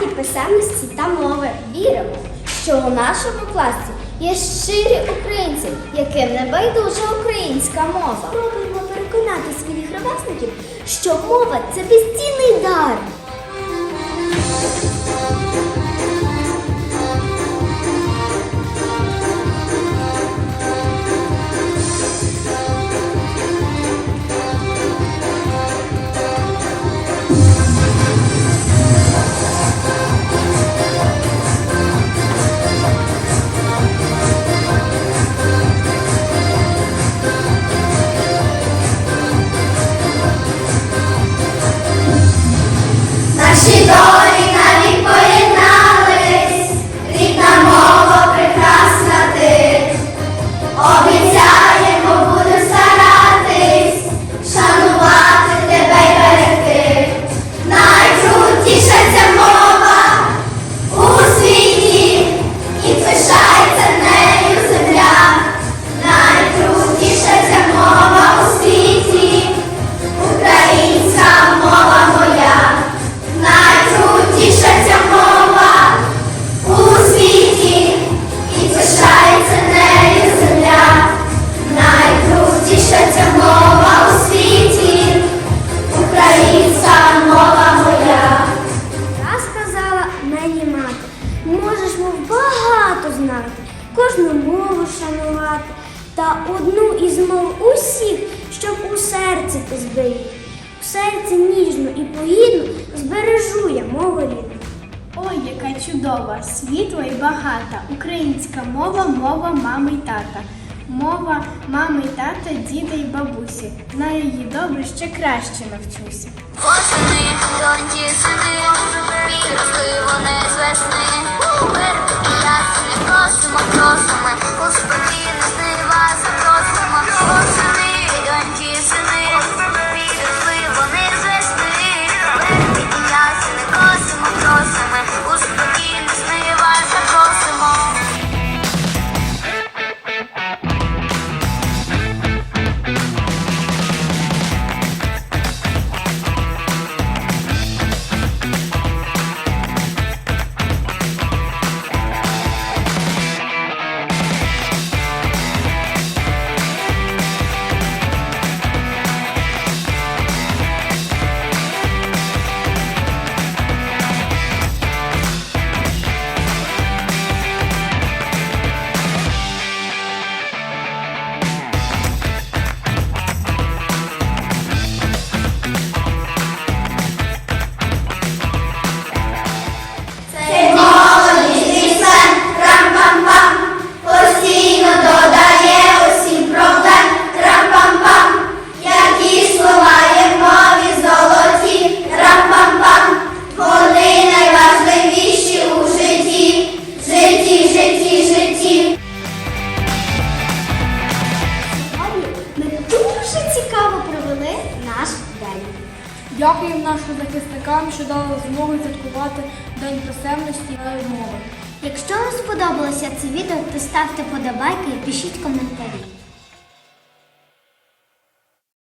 святі писемності та мови. Віримо, що у нашому класі є щирі українці, яким не байдужа українська мова. Пробуємо переконати своїх ровесників, що мова це безцінний дар. Shiva. Одну із мов усіх, щоб у серці ти зберіг. В серці ніжно і погідно збережу я мову рідну. Ой, яка чудова, світла і багата. Українська мова, мова мами й тата. Мова мами й тата, діда й бабусі. Знаю її добре, ще краще навчуся. Осени, доньки сини, підросли вони з весни. Верби і ясені, просимо, просимо, у Дякуємо нашим захисникам, що дали змогу святкувати День писемності та мови. Якщо вам сподобалося це відео, то ставте подобайки і пишіть коментарі.